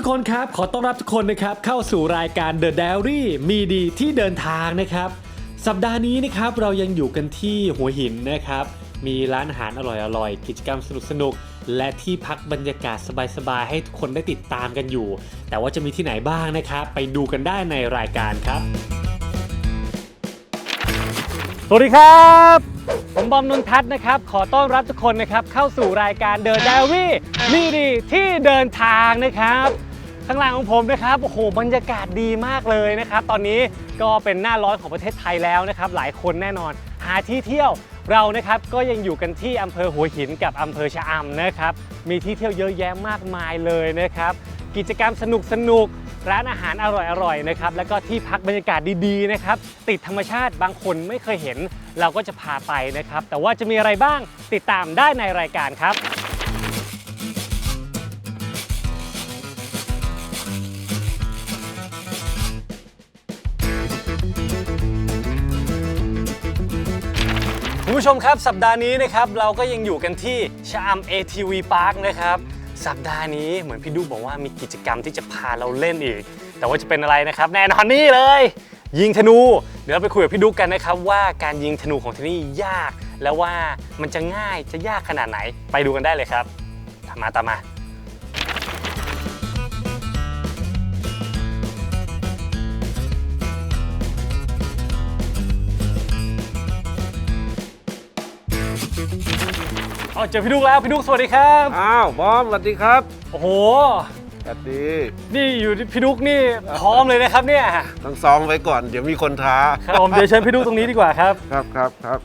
ทุกคนครับ ขอต้อนรับทุกคนนะครับเข้าสู่รายการ The Diary มีดีที่เดินทางนะครับ สัปดาห์นี้นะครับเรายังอยู่กันที่หัวหินนะครับ มีร้านอาหารอร่อยๆ กิจกรรมสนุกๆ และที่พักบรรยากาศสบายๆ ให้ทุกคนได้ติดตามกันอยู่ แต่ว่าจะมีที่ไหนบ้างนะครับ ไปดูกันได้ในรายการครับ สวัสดีครับ ผมบอมนนทัศน์นะครับ ขอต้อนรับทุกคนนะครับเข้าสู่รายการ The Diary มีดีที่เดินทางนะครับ ข้างหลังของผมนะครับโอ้โหบรรยากาศดีมากเลยนะครับ ตอนนี้ก็เป็นหน้าร้อนของประเทศไทยแล้วนะครับ หลายคนแน่นอน หาที่เที่ยวเรานะครับก็ยังอยู่กันที่อำเภอหัวหินกับอำเภอชะอำนะครับ มีที่เที่ยวเยอะแยะมากมายเลยนะครับ กิจกรรมสนุกสนุกร้านอาหารอร่อยๆนะครับแล้วก็ที่พักบรรยากาศดีๆนะครับติดธรรมชาติบางคนไม่เคยเห็น เราก็จะพาไปนะครับ แต่ว่าจะมีอะไรบ้างติดตามได้ในรายการครับ ผู้ชมครับสัปดาห์นี้นะครับเราก็ยังอยู่กันที่ชาอำ ATV Park นะครับ สัปดาห์นี้เหมือนพี่ดูบอกว่ามีกิจกรรมที่จะพาเราเล่นอีก แต่ว่าจะเป็นอะไรนะครับ แน่นอนนี่เลย ยิงธนู เดี๋ยวเราไปคุยกับพี่ดุกกันนะครับ ว่าการยิงธนูของที่นี่ยาก แล้วว่ามันจะง่ายจะยากขนาดไหน ไปดูกันได้เลยครับตามมาตามมา อ๋อเจอพี่ดุกแล้วพี่ดุกสวัสดีครับอ้าวบอมสวัสดีครับโอ้โหสวัสดี นี่อยู่ที่พี่ดุกนี่พร้อมเลยนะครับเนี่ยต้องซ้อมไว้ก่อน เดี๋ยวมีคนท้าครับผมเดี๋ยวเชิญพี่ดุกตรงนี้ดีกว่าครับ ครับครับครับ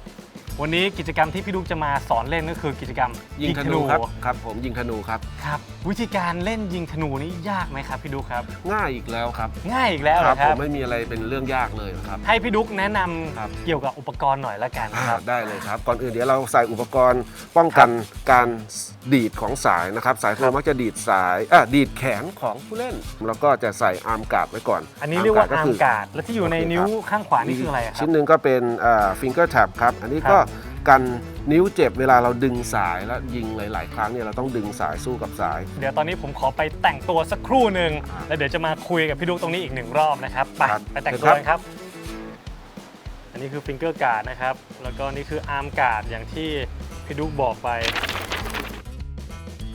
วันนี้กิจกรรมที่พี่ดุกจะมาสอนเล่นก็คือกิจกรรมยิงธนูครับครับผมยิงธนูครับครับ วิธีการเล่นยิงธนูนี่ยากไหมครับพี่ดุกครับ ง่ายอีกแล้วครับ ง่ายอีกแล้วเหรอคผรัมบไม่มีอะไรเป็นเรื่องยากเลยครับ ให้พี่ดุกแนะนำครับเกี่ยวกับอุปกรณ์หน่อยละกันอ่าครับได้เลยครับ ก่อนอื่นเดี๋ยวเราใส่อุปกรณ์ป้องกันการดีดของสายนะครับ สายโทครัรบมักจะดีดสายอะดีดแขนของผู้เล่น แล้วก็จะใส่อาร์มการ์ดไว้ก่อน อันนี้เรียกว่าอาร์มคืการ์ดและที่อยู่ในโอเคครับนิ้วข้างขวานี่คืออะไรอะครัชิ้บนหนึ่งก็เป็นฟิงเกอร์แท็บครับ อันนี้ครับก็ กันนิ้วเจ็บเวลาเราดึงสายแล้วยิงหลาย ๆ ครั้งเนี่ยเราต้องดึงสายสู้กับสาย เดี๋ยวตอนนี้ผมขอไปแต่งตัวสักครู่หนึ่งอ่าแล้วเดี๋ยวจะมาคุยกับพี่ดุกตรงนี้อีกหนึ่งรอบนะครับไปครับไปแต่งเชิตัวญครับกันครับ อันนี้คือฟิงเกอร์การ์ดนะครับ แล้วก็นี่คืออาร์มการ์ดอย่างที่พี่ดุกบอกไป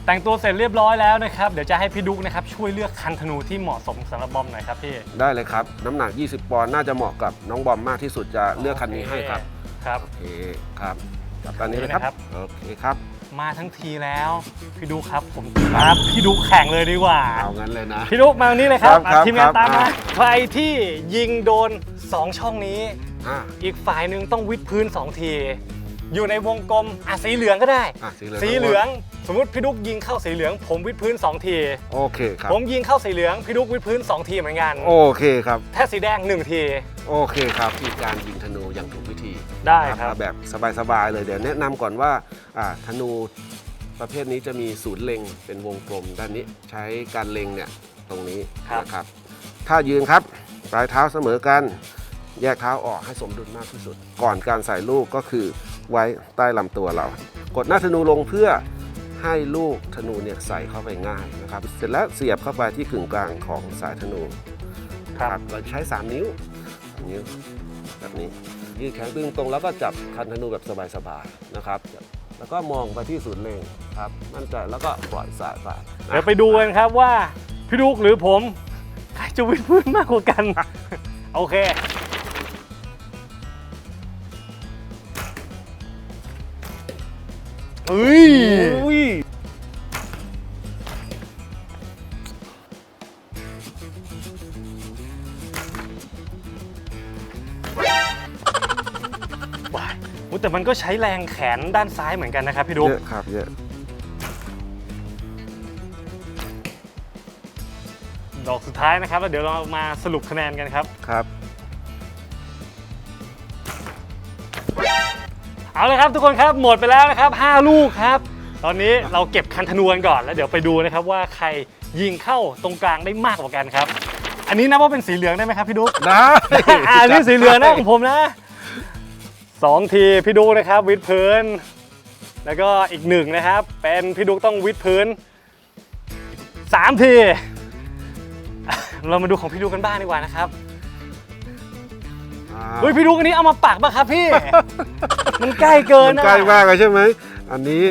แต่งตัวเสร็จเรียบร้อยแล้วนะครับเดี๋ยวจะให้พี่ดุกนะครับช่วยเลือกคันธนูที่เหมาะสมสำหรับบอมหน่อยครับพี่ได้เลยครับ น้ำหนัก 20 ปอนด์น่าจะเหมาะกับน้องบอมมากที่สุดจะเลือกคันนี้ให้ครับ ครับ โอเคครับจับตอนนี้เลยครับ โอเคครับ มาทั้งทีแล้ว พี่ดุกครับผมครับพี่ดุกแข่งเลยดีกว่า เอางั้นเลยนะ พี่ดุกมาตรงนี้เลยครับครับครับทีมงานตามครัมาบใครที่ยิงโดนสองช่องนี้ อะ อีกฝ่ายหนึ่งต้องวิดพื้น 2 ที อยู่ในวงกลมอะสีเหลืองก็ได้ อะสีเหลือง สีเหลือง สมมติพี่ดุกยิงเข้าสีเหลือง ผมวิดพื้น 2 ที โอเคครับ ผมยิงเข้าสีเหลืองพี่ดุกวิดพื้น 2 ทีเหมือนกันโอเคครับ ถ้าสีแดง 1 ที โอเคครับมีการยิงธนูอย่างถูก วิธีได้ครับเอาแบบสบายๆเลยเดี๋ยวแนะนำก่อนว่าอ่าธนูประเภทนี้จะมีศูนย์เล็งเป็นวงกลม ด้านนี้ใช้การเล็งเนี่ยตรงนี้นะครับถ้ายืนครับปลายเท้าเสมอกันแยกเท้าออกให้สมดุลมากที่สุด ก่อนการใส่ลูกก็คือไว้ใต้ลำตัวเรา กดหน้าธนูลงเพื่อให้ลูกธนูเนี่ยใส่เข้าไปง่ายนะครับ เสร็จแล้วเสียบเข้าไปที่กึ่งกลางของสายธนูครับเราใช้ 3 นิ้วสามนิ้วแบบนี้ ยืดแขนตึงตรงแล้วก็จับคันธนูแบบสบายๆนะครับจับแล้วก็มองไปที่ศูนย์เล็งครับมั่นใจแล้วก็ปล่อยสายไปนะเดี๋ยวไปดูกันครับว่าพี่ดุกหรือผมใครจะวิดพื้นมากกว่ากัน โอเคเฮ้ย แต่มันก็ใช้แรงแขนด้านซ้ายเหมือนกันนะครับพี่ดุ๊กเยอะครับเยอะดอกสุดท้ายนะครับแล้วเดี๋ยวเรามาสรุปคะแนนกันครับ ครับ เอาเลยครับทุกคนครับหมดไปแล้วนะครับ 5 ลูกครับ ตอนนี้เราเก็บคันธนูกันก่อนแล้วเดี๋ยวไปดูนะครับว่าใครยิงเข้าตรงกลางได้มากกว่ากันครับ อันนี้นับว่าเป็นสีเหลืองได้ไหมครับพี่ดุ๊กได้ อ่าอันนี่สีเหลืองนะของผมนะ สองทีพี่ดุ๊กนะครับวิดพื้น แล้วก็อีกหนึ่งนะครับ เป็นพี่ดุ๊กต้องวิดพื้นสามทีอะเรามาดูของพี่ดุ๊กกันบ้างดีกว่านะครับอ่าเฮ้ยพี่ดุ๊กอันนี้เอามาปักป่ะครับพี่ มันใกล้เกินมันนะใกล้มากเลยใช่ไหม อันนี้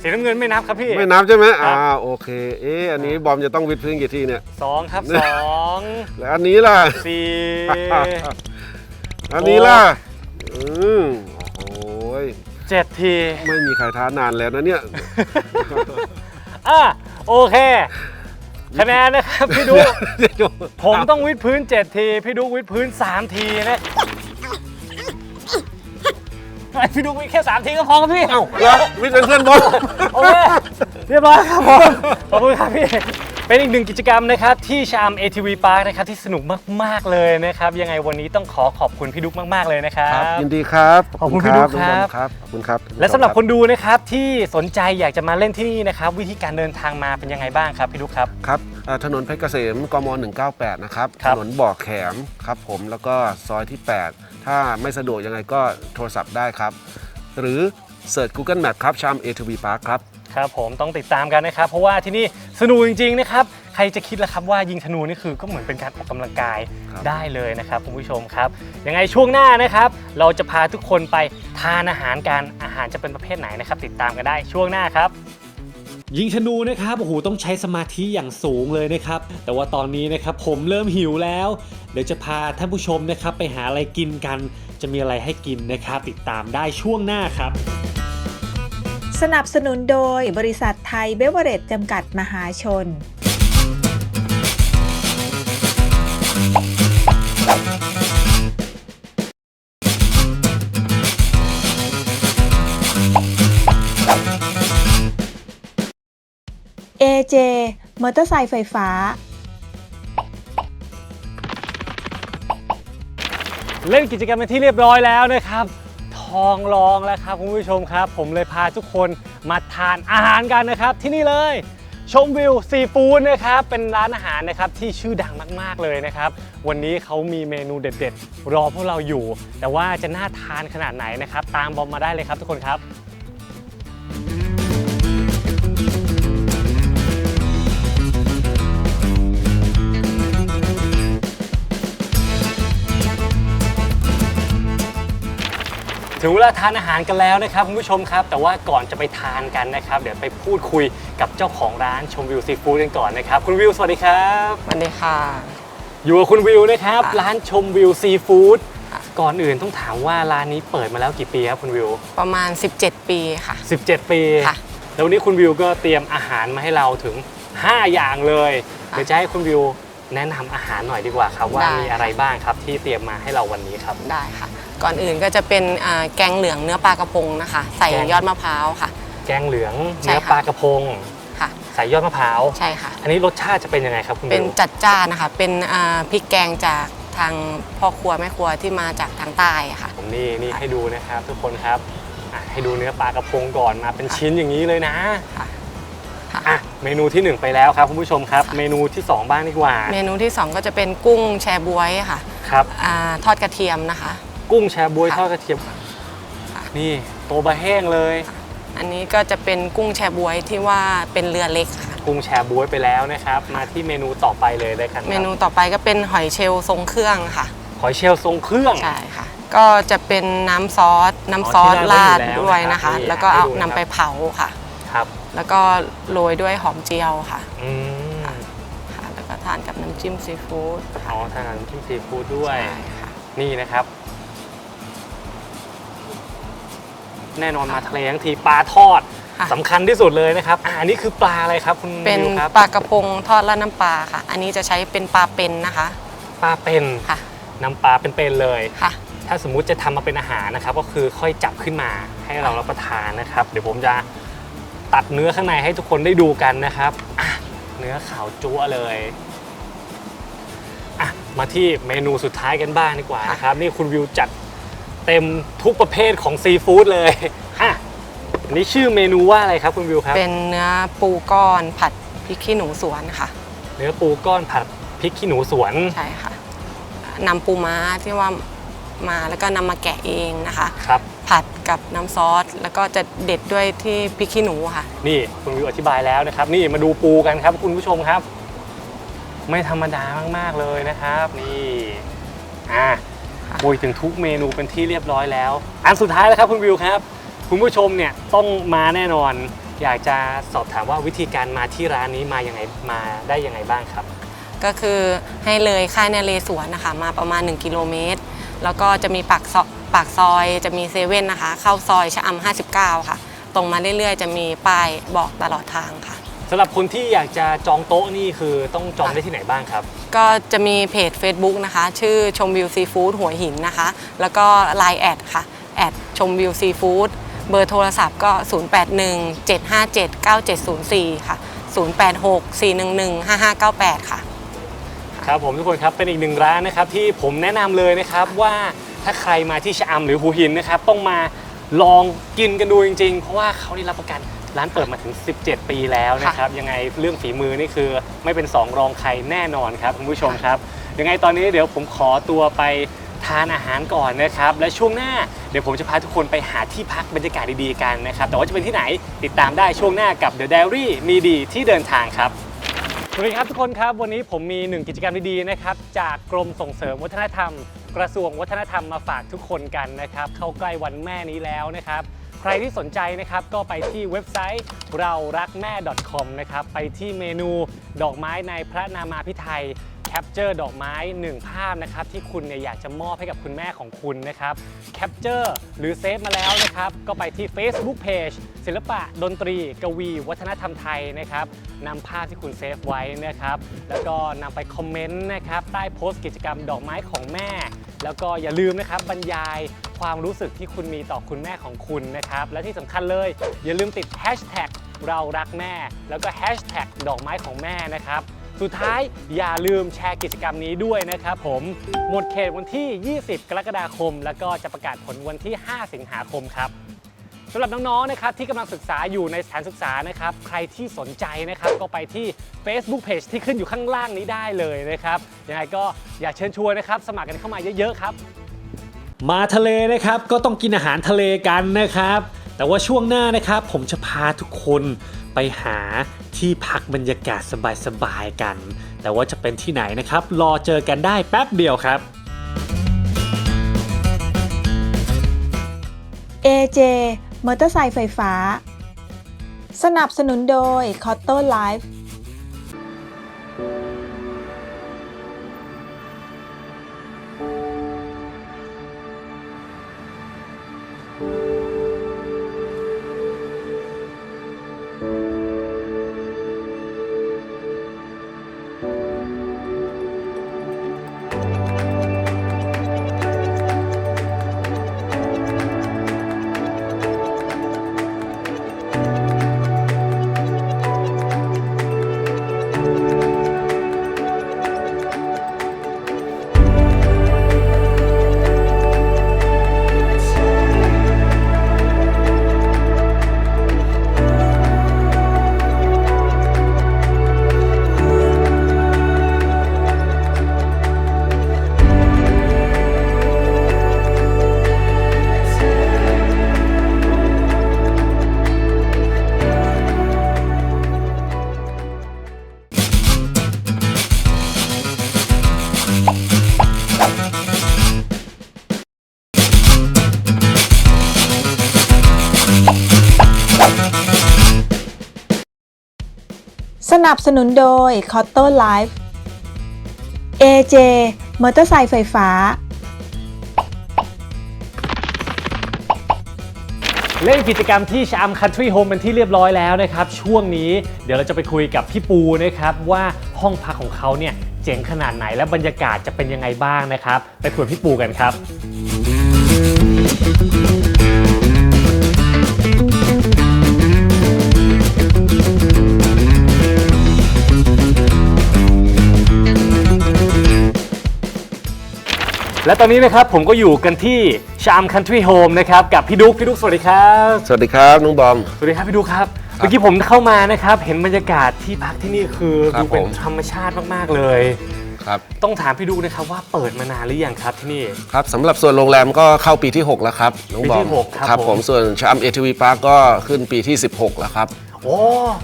สีน้ำเงินไม่นับครับพี่ ไม่นับใช่ไหมครัอ่าบโอเค เอ๊ะอันนี้บอมจะต้องวิดพื้นกี่ทีเนี่ย สองครับสองแล้วอันนี้ล่ะ สี่ อันนี้ล่ะ อืมโอ้ยเจ็ดที ไม่มีใครท้านานแล้วนะเนี่ย อะโอเค คะแนนนะครับพี่ดุ๊กผมต้องวิดพื้น 7 ที พี่ดุ๊กวิดพื้น 3 ทีนะไอพี่ดุ๊กวิดแค่ 3 ทีก็พอครับพี่ เอ้าแล้ววิดเป็นเพื่อนบอล โอเค เรียบร้อยครับผม ขอบคุณครับพี่ เป็นอีกหนึ่งกิจกรรมนะครับที่ชาม ATV Park นะครับที่สนุกมากๆเลยนะครับยังไงวันนี้ต้องขอขอบคุณพี่ดุ๊กมากๆเลยนะครับครับยินดีครับขอบคุณพี่ดุ๊กครับน้องอมครับขอบคุณครับและสำหรับคนดูนะครับที่สนใจอยากจะมาเล่นที่นี่นะครับวิธีการเดินทางมาเป็นยังไงบ้างครับพี่ดุ๊กครับครับเอ่อถนนเพชรเกษมกม 198 นะครับครัถบนนบ่อแขมครับผมแล้วก็ซอยที่ 8 ถ้าไม่สะดวกยังไงก็โทรศัพท์ได้ครับ หรือเสิร์ช Google Map ครับชาม A2B Park ครับ ครับผมต้องติดตามกันนะครับ เพราะว่าที่นี่สนุกจริงๆนะครับใครจะคิดล่ะครับว่ายิงธนูนี่คือก็เหมือนเป็นการออกกำลังกายครับ ได้เลยนะครับคุณผู้ชมครับยังไงช่วงหน้านะครับ เราจะพาทุกคนไปทานอาหารกันอาหารจะเป็นประเภทไหนนะครับ ติดตามกันได้ช่วงหน้าครับ ยิงธนูนะครับโอ้โหต้องใช้สมาธิอย่างสูงเลยนะครับ แต่ว่าตอนนี้นะครับผมเริ่มหิวแล้ว เดี๋ยวจะพาท่านผู้ชมนะครับไปหาอะไรกินกัน จะมีอะไรให้กินนะครับ ติดตามได้ช่วงหน้าครับ สนับสนุนโดยบริษัทไทยเบเวอเรจจำกัดมหาชน AJ มอเตอร์ไซค์ไฟฟ้า เล่นกิจกรรมเป็นที่เรียบร้อยแล้วนะครับ ทองรองแล้วครับคุณผู้ชมครับ ผมเลยพาทุกคนมาทานอาหารกันนะครับ ที่นี่เลยชมวิวซีฟู้ดนะครับเป็นร้านอาหารนะครับที่ชื่อดังมาก ๆ เลยนะครับ วันนี้เขามีเมนูเด็ด ๆ รอพวกเราอยู่ แต่ว่าจะน่าทานขนาดไหนนะครับ ตามบอมมาได้เลยครับทุกคนครับ งเวลาทานอาหารกันแล้วนะครับคุณผู้ชมครับ แต่ว่าก่อนจะไปทานกันนะครับ เดี๋ยวไปพูดคุยกับเจ้าของร้านชมวิวซีฟู้ดกันก่อนนะครับ คุณวิวสวัสดีครับ สวัสดีค่ะ อยู่กับคุณวิวนะครับค่ะร้านชมวิวซีฟู้ดค่ะก่อนอื่นต้องถามว่าร้านนี้เปิดมาแล้วกี่ปีครับคุณวิว ประมาณ 17 ปีค่ะ 17 ปีค่ะแล้ววันนี้คุณวิวก็เตรียมอาหารมาให้เราถึง 5 อย่างเลยค่ะเดี๋ยวจะให้คุณวิวแนะนำอาหารหน่อยดีกว่าครับว่าได้มีอะไรบ้างครับที่เตรียมมาให้เราวันนี้ครับได้ค่ะ ก่อนอื่นก็จะเป็นอ่าแกงเหลืองเนื้อปลากระพงนะคะ ใส่แกงยอดมะพร้าวค่ะ แกงเหลืองใช่เนื้อค่ะปลากระพงค่ะใส่ยอดมะพร้าวใช่ค่ะ อันนี้รสชาติจะเป็นยังไงครับคุณเป็นวิวจัดจ้านนะคะ เป็นอ่าพริกแกงจากทางพ่อครัวแม่ครัวที่มาจากทางใต้อะค่ะผมนี่นี่ให้ดูนะครับทุกคนครับอะให้ดูเนื้อปลากระพงก่อนมาเป็นชิ้นอย่างนี้เลยนะค่ะค่ะอะเมนูที่ 1 ไปแล้วครับคุณผู้ชมครับ เมนูที่ 2 บ้างดีกว่า เมนูที่ 2 ก็จะเป็นกุ้งแชบวยค่ะครับอาทอดกระเทียมนะคะ กุ้งแชบวยค่ะทอดกระเทียมค่ะนี่โตบะแห้งเลย อันนี้ก็จะเป็นกุ้งแชบวยที่ว่าเป็นเรือเล็กค่ะกุ้งแชบวยไปแล้วนะครับ มาที่เมนูต่อไปเลยได้กันครับเมนูต่อไปก็เป็นหอยเชลล์ทรงเครื่องค่ะ หอยเชลล์ทรงเครื่องใช่ค่ะ ก็จะเป็นน้ำซอสน้ำซอสที่ราราดดไว้อยู่แล้วด้วยนะคะนะครับนี่แล้วก็เอาให้ดูนะครับนำไปเผาค่ะครับ แล้วก็โรยด้วยหอมเจียวค่ะอืมค่ะแล้วก็ทานกับน้ำจิ้มซีฟู้ดอ๋อทานน้ำจิ้มซีฟู้ดด้วยใช่ค่ะนี่นะครับ แน่นอนมาทะเลทั้งทีปลาทอดค่ะ สำคัญที่สุดเลยนะครับอ่าอันนี้คือปลาอะไรครับคุณเป็นวิวครับปลากระพงทอดราดน้ำปลาค่ะ อันนี้จะใช้เป็นปลาเป็นนะคะปลาเป็นค่ะน้ำปลาเป็นๆเลย ค่ะนถ้าสมมุติจะทำมาเป็นอาหารนะครับ ก็คือค่อยจับขึ้นมาให้เรารับประทานนะครับ เดี๋ยวผมจะตัดเนื้อข้างในให้ทุกคนได้ดูกันนะครับอะเนื้อขาวจั๊วเลยอะมาที่เมนูสุดท้ายกันบ้างดีกว่านะครับ นี่คุณวิวจัด เต็มทุกประเภทของซีฟู้ดเลยอะอันนี้ชื่อเมนูว่าอะไรครับคุณวิวครับ เป็นเนื้อปูก้อนผัดพริกขี้หนูสวนค่ะ เนื้อปูก้อนผัดพริกขี้หนูสวนใช่ค่ะนำปูม้าที่ว่ามาแล้วก็นำมาแกะเองนะคะครับผัดกับน้ำซอสแล้วก็จะเด็ดด้วยที่พริกขี้หนูค่ะ นี่คุณวิวอธิบายแล้วนะครับ นี่มาดูปูกันครับคุณผู้ชมครับ ไม่ธรรมดามากๆเลยนะครับ นี่อะ ปุยถึงทุกเมนูเป็นที่เรียบร้อยแล้ว อันสุดท้ายแล้วครับคุณวิวครับ คุณผู้ชมเนี่ยต้องมาแน่นอน อยากจะสอบถามว่าวิธีการมาที่ร้านนี้มายังไงมาได้ยังไงบ้างครับ ก็คือให้เลยค่ายนเรศวรนะคะมาประมาณ 1 กิโลเมตร แล้วก็จะมีปากซอยปากซอยจะมีเซเว่นนะคะ เข้าซอยชะอำ59 ค่ะ ตรงมาเรื่อยๆ จะมีป้ายบอกตลอดทางค่ะ สำหรับคนที่อยากจะจองโต๊ะนี่คือต้องจองได้ที่ไหนบ้างครับ ก็จะมีเพจ Facebook นะคะ ชื่อชมวิวซีฟู้ดหัวหินนะคะ แล้วก็ Line แอดค่ะแอดชมวิวซีฟู้ดเบอร์โทรศัพท์ก็ 0817579704 ค่ะ 0864115598 ค่ะ ครับผมทุกคนครับเป็นอีกหนึ่งร้านนะครับที่ผมแนะนำเลยนะครับว่าถ้าใครมาที่ชะอำหรือหัวหินนะครับต้องมาลองกินกันดูจริงๆ เพราะว่าเขาได้รับประกัน ร้านเปิดมาถึง 17 ปีแล้วนะครับ ยังไงเรื่องฝีมือนี่คือไม่เป็นสองรองใครแน่นอนครับคุณผู้ชมครับ ยังไงตอนนี้เดี๋ยวผมขอตัวไปทานอาหารก่อนนะครับ และช่วงหน้าเดี๋ยวผมจะพาทุกคนไปหาที่พักบรรยากาศดีๆกันนะครับ แต่ว่าจะเป็นที่ไหนติดตามได้ช่วงหน้ากับ The Diary มีดีที่เดินทางครับสวัสดีครับทุกคนครับ วันนี้ผมมีหนึ่งกิจกรรมดีๆนะครับจากกรมส่งเสริมวัฒนธรรม กระทรวงวัฒนธรรมมาฝากทุกคนกันนะครับ เข้าใกล้วันแม่นี้แล้วนะครับ ใครที่สนใจนะครับก็ไปที่เว็บไซต์เรารักแม่ .com นะครับไปที่เมนูดอกไม้ในพระนามาพิไทย แคปเจอร์ดอกไม้ 1 ภาพนะครับที่คุณเนี่ยอยากจะมอบให้กับคุณแม่ของคุณนะครับแคปเจอร์หรือเซฟมาแล้วนะครับก็ไปที่ Facebook Page ศิลปะดนตรี กวี วัฒนธรรมไทยนะครับนำภาพที่คุณเซฟไว้นะครับแล้วก็นำไปคอมเมนต์นะครับใต้โพสต์กิจกรรมดอกไม้ของแม่ แล้วก็อย่าลืมนะครับบรรยายความรู้สึกที่คุณมีต่อคุณแม่ของคุณนะครับ และที่สำคัญเลย อย่าลืมติด Hashtag เรารักแม่ แล้วก็ Hashtag ดอกไม้ของแม่นะครับ สุดท้ายอย่าลืมแชร์กิจกรรมนี้ด้วยนะครับผมหมดเขตวันที่ 20 กรกฎาคม แล้วก็จะประกาศผลวันที่ 5 สิงหาคมครับสำหรับน้องๆ นะครับที่กำลังศึกษาอยู่ในสถานศึกษานะครับ ใครที่สนใจนะครับก็ไปที่ Facebook Page ที่ขึ้นอยู่ข้างล่างนี้ได้เลยนะครับยังไงก็อยากเชิญชวนนะครับ สมัครกันเข้ามาเยอะๆครับ มาทะเลนะครับก็ต้องกินอาหารทะเลกันนะครับ แต่ว่าช่วงหน้านะครับ ผมจะพาทุกคนไปหา ที่พักบรรยากาศสบายๆกัน แต่ว่าจะเป็นที่ไหนนะครับ รอเจอกันได้แป๊บเดียวครับ AJ มอเตอร์ไซค์ไฟฟ้า สนับสนุนโดย c o t t o Life นับสนุนโดย c o t t o Life AJ มอเตอร์ไซค์ไฟฟ้า เล่นกิจกรรมที่ชามคันทรีโฮมเป็นที่เรียบร้อยแล้วนะครับ ช่วงนี้เดี๋ยวเราจะไปคุยกับพี่ปูนะครับ ว่าห้องพักของเขาเนี่ยเจ๋งขนาดไหนและบรรยากาศจะเป็นยังไงบ้างนะครับ ไปคุยกับพี่ปูกันครับ และตอนนี้นะครับผมก็อยู่กันที่ชามคันทรีโฮมนะครับกับพี่ดุ๊กพี่ดุ๊กสวัสดีครับ สวัสดีครับน้องบอม สวัสดีครับพี่ดุ๊กครับ เมื่อกี้ผมเข้ามานะครับ เห็นบรรยากาศที่พักที่นี่คือครับดูเป็นผม ธรรมชาติมากๆเลย ครับต้องถามพี่ดุ๊กนะครับว่าเปิดมานานหรือยังครับที่นี่ ครับสำหรับส่วนโรงแรมก็เข้าปีที่ 6 แล้วครับน้องบอปีมที่หกครับครับผผมมส่วนชามเอทีวีพาร์ก็ขึ้นปีที่ 16 แล้วครับ โอ้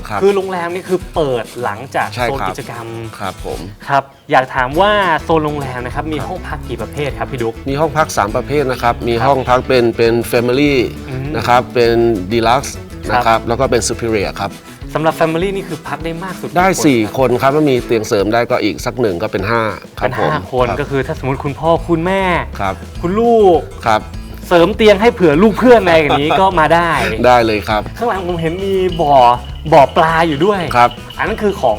ครับ คือโรงแรมนี่คือเปิดหลังจากใช่โซนครับกิจกรรมครับผม ครับ อยากถามว่าโซนโรงแรมนะครับมีห้องพักกี่ประเภทครับพี่ดุ๊ก มีห้องพัก 3 ประเภทนะครับ มีห้องพักเป็นเป็น Family อืมนะครับ เป็น Deluxe ครับนะครับแล้วก็เป็น Superior ครับ สำหรับ Family นี่คือพักได้มากสุดได้กี่ครับ 4 คนครับแล้วมีเตียงเสริมได้ก็อีกสักหนึ่งก็เป็น 5 ครัเป็บนผมห้าคนรับก็คือถ้าสมมติคุณพ่อคุณแม่ ครับ คุณลูก ครับ เสริมเตียงให้เผื่อลูกเพื่อนอะไรอย่างนี้ก็มาได้ ได้เลยครับ ข้างหลังผมเห็นมีบ่อบ่อปลาอยู่ด้วยครับ อันนั้นคือของ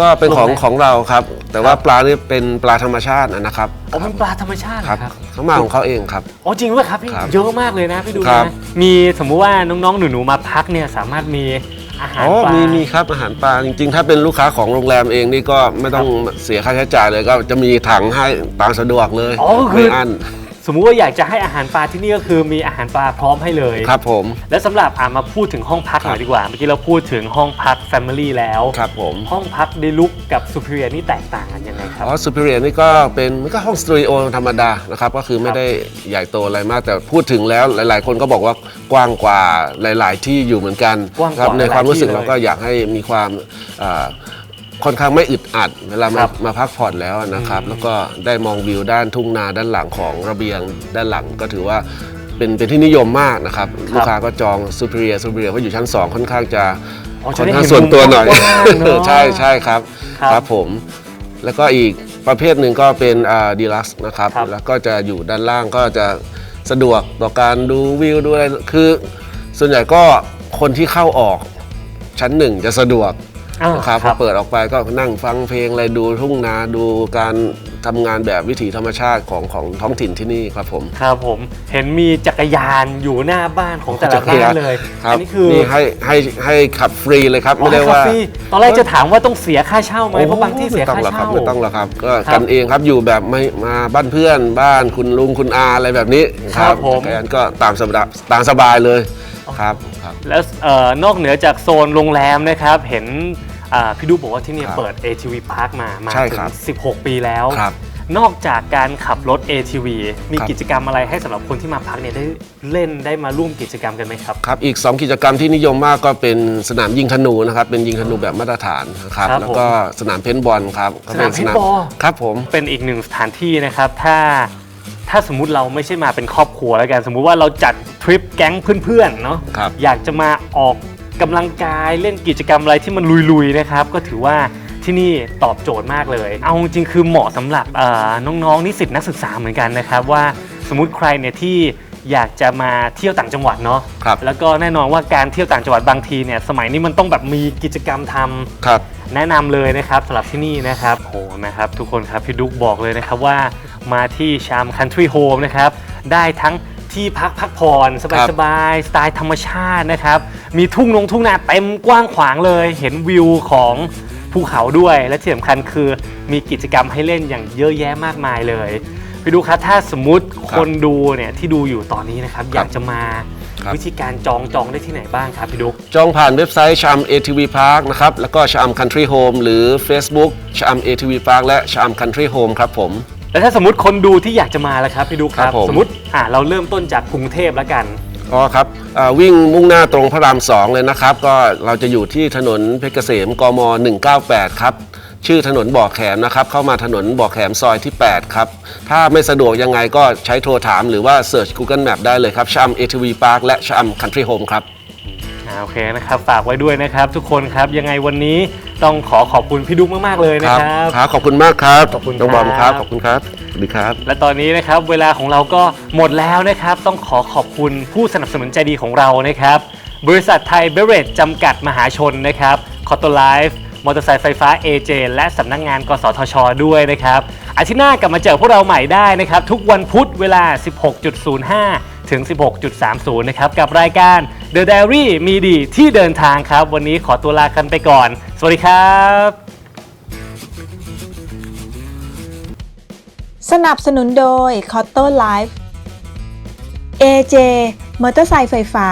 ก็เป็นของโรงแรมของเราครับ แต่ว่าปลานี่เป็นปลาธรรมชาตินะครับอ๋อเป็นปลาธรรมชาติเหครับอครับเขามาของเขาเองครับ อ๋อจริงด้วยครับพี่ครับเยอะมากเลยนะพี่ดูครันะบ มีสมมุติว่าน้องๆ หนูๆมาพักเนี่ยสามารถมีอาหารอ๋อปลามีมีครับอาหารปลาจริงๆ ถ้าเป็นลูกค้าของโรงแรมเองนี่ก็ไม่ต้องเสียค่าใช้จ่ายเลยก็จะมีถังให้ตามสะดวกเลยอ๋อก็คือไม่อั้น สมมุติว่าอยากจะให้อาหารปลาที่นี่ก็คือมีอาหารปลาพร้อมให้เลย ครับผม และสำหรับอ่ามาพูดถึงห้องพักหน่อยครับดีกว่า เมื่อกี้เราพูดถึงห้องพัก Family แล้ว ครับผม ห้องพักดีลุกกับ Superior นี่แตกต่างกันยังไงครับ อ๋อซูเปอร์เรียนี่ก็เป็นมันก็ห้องสตูดิโอธรรมดานะครับก็คือไม่ได้ใหญ่โตอะไรมาก แต่พูดถึงแล้วหลาย ๆ คนก็บอกว่ากว้างกว่าหลาย ๆ ที่อยู่เหมือนกันกว้างกคว่ารับในความรู้สึกหลายๆที่เราก็อยากให้มีความอ่า ค่อนข้างไม่อึดอัด เวลาคมารับมาพักผ่อนแล้วนะครับ แล้วก็ได้มองวิวด้านทุ่งนาด้านหลังของระเบียงด้านหลังก็ถือว่าเป็นเป็นที่นิยมมากนะครับ ลูกค้าก็จองซูเปอร์เรียซูเปอร์เรียเพราะอยู่ชั้น 2 ค่อนข้างจะอ๋อจะค่อนได้ข้างเห็นส่วนตัวหน่อย มุมกว้างๆเนอะ ใช่ใช่ครับครับครับผม แล้วก็อีกประเภทหนึ่งก็เป็นดีลักซ์นะครับ ครับ แล้วก็จะอยู่ด้านล่างก็จะสะดวกต่อการดูวิวดูอะไร คือ ส่วนใหญ่ก็คนที่เข้าออกชั้นหนึ่งจะสะดวก อ่านะครับพอเปิดออกไปก็นั่งฟังเพลงอะไรดูทุ่งนาดูการทำงานแบบวิถีธรรมชาติของของท้องถิ่นที่นี่ครับผม ครับผมเห็นมีจักรยานอยู่หน้าบ้านของแต่ละจักรบ้ายานเลยครับอันี้คือนี่ให้ให้ให้ขับฟรีเลยครับอ๋อไม่ได้ว่าคฟรีตอนแรกจะถามว่าต้องเสียค่าเช่าไหมเพราะบางที่เสียไม่ต้อค่างหรอกครับเช่า ไม่ต้องหรอกครับก็ครับกันเองครับอยู่แบบไม่มาบ้านเพื่อนบ้านคุณลุงคุณอาอะไรแบบนี้ครับผม จักรยานก็ตามสบายตามสบายเลยครับครับ แล้วเอ่อนอกเหนือจากโซนโรงแรมนะครับ เห็น อ่าพี่ดูบอกว่าที่นี่ครับเปิด ATV Park มา มาใช่ถึครัง บ 16 ปีแล้ว ครับ นอกจากการขับรถ ATV มีครับ กิจกรรมอะไรให้สำหรับคนที่มาพักเนี่ยได้เล่นได้มาร่วมกิจกรรมกันไหมครับ ครับอีก 2 กิจกรรมที่นิยมมากก็เป็นสนามยิงธนูนะครับเป็นยิงธนูแบบมาตรฐานนะครับครับแล้วก็สนามเพนบอลครับก็สนามเพนบอล ครับผม เป็นอีกหนึ่งสถานที่นะครับ ถ้าถ้าสมมุติเราไม่ใช่มาเป็นครอบครัวแล้วกัน สมมุติว่าเราจัดทริปแก๊งเพื่อนๆเนาะครับอยากจะมาออก กำลังกายเล่นกิจกรรมอะไรที่มันลุยๆนะครับ ก็ถือว่าที่นี่ตอบโจทย์มากเลย เอาจริงๆคือเหมาะสำหรับเอ่อน้องๆนิสิตนักศึกษาเหมือนกันนะครับว่าสมมุติใครเนี่ยที่อยากจะมาเที่ยวต่างจังหวัดเนาะครับแล้วก็แน่นอนว่าการเที่ยวต่างจังหวัดบางทีเนี่ยสมัยนี้มันต้องแบบมีกิจกรรมทำครับ แนะนำเลยนะครับสำหรับที่นี่นะครับโอ้นะครับ ทุกคนครับพี่ดุ๊กบอกเลยนะครับว่ามาที่ชามคันทรีโฮมนะครับได้ทั้ง ที่พักพักผ่อนสบายๆสไตล์ธรรมชาตินะครับ มีทุ่งนงทุ่งนาเต็มกว้างขวางเลย เห็นวิวของภูเขาด้วย และที่สำคัญคือมีกิจกรรมให้เล่นอย่างเยอะแยะมากมายเลยพี่ดุ๊กครับถ้าสมมุติคนดูเนี่ยที่ดูอยู่ตอนนี้นะครับอยากจะมาครับวิธีการจองจองได้ที่ไหนบ้างครับพี่ดุ๊กจองผ่านเว็บไซต์ชาม ATV Park นะครับแล้วก็ชาม Country Home หรือ Facebook ชาม ATV Park และชาม Country Home ครับผม แล้วถ้าสมมติคนดูที่อยากจะมาแล้วครับพี่ดุ๊กคครัรับบผม สมมติอ่าเราเริ่มต้นจากกรุงเทพแล้วกัน อ๋อครับอ่าวิ่งมุ่งหน้าตรงพระราม2เลยนะครับ ก็เราจะอยู่ที่ถนนเพชรเกษมกม 198 ครับ ชื่อถนนบ่อแขมนะครับ เข้ามาถนนบ่อแขมซอยที่ 8 ครับ ถ้าไม่สะดวกยังไงก็ใช้โทรถามหรือว่าเ e ิร์ช Google Map ได้เลยครับชาม ATV Park และชาม Country Home ครับ อ่าโอเคนะครับฝากไว้ด้วยนะครับ ทุกคนครับยังไงวันนี้ต้องขอขอบคุณพี่ดุ๊กมากๆเลยนะครับครับขอบคุณมากครับขอบคุณน้องบอมคครัรับ บ ขอบคุณครับสวัสดีครับ และตอนนี้นะครับเวลาของเราก็หมดแล้วนะครับ ต้องขอขอบคุณผู้สนับสนุนใจดีของเรานะครับ บริษัทไทยเบเรจจำกัดมหาชนนะครับคอตไลฟ์ มอเตอร์ไซค์ไฟฟ้า AJ และสำนักงงานกสทช ด้วยนะครับอาทิตย์หน้ากลับมาเจอพวกเราใหม่ได้นะครับ ทุกวันพุธเวลา 16.05 ถึง 16.30 นะครับ กับรายการ The Diary มีดีที่เดินทางครับ วันนี้ขอตัวลากันไปก่อน สวัสดีครับ สนับสนุนโดย c o t t o Life AJ มอเตอร์ไซค์ไฟฟ้า